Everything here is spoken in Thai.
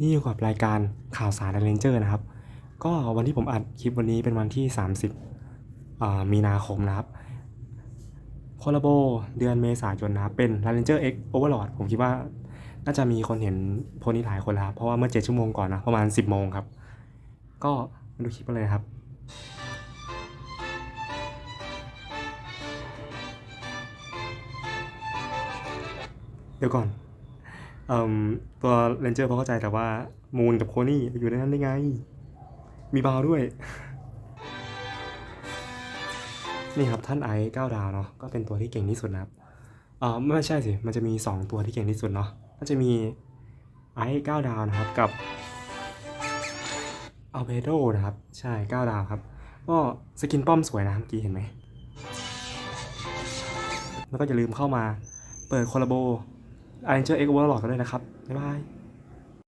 นี่อยู่กับรายการข่าวสารเรนเจอร์นะครับ ก็วันที่ผมอัดคลิปวันนี้เป็นวันที่ 30 มีนาคมนะครับโคลาโบเดือนเมษายนนะครับ เป็น Ranger X Overlord ผมคิดว่าน่าจะมีคนเห็นโพนี้หลายคนแล้วครับ เพราะว่าเมื่อ 7 ชั่วโมงก่อนนะ ประมาณ 10 โมงครับ ก็มาดูคลิปกันเลยนะครับเดี๋ยวก่อน ตัวเรนเจอร์พอเข้าใจแต่ว่ามูนกับโคนี่อยู่ในนั้นได้ไง มีบาวด้วย นี่ครับท่านไอซ์เก้าดาวเนาะก็เป็นตัวที่เก่งที่สุดนะครับเออไม่ใช่สิ มันจะมี 2 ตัวที่เก่งที่สุดเนาะก็จะมีไอซ์เก้าดาวนะครับกับอัลเบโดนะครับ ใช่เก้าดาวครับ ก็สกินป้อมสวยนะเมื่อกี้เห็นไหมแล้วก็อย่าลืมเข้ามาเปิดคอลลาโบ ไอเจอเอ็กซ์วอร์ลอดกันด้วยนะครับ บ๊ายบาย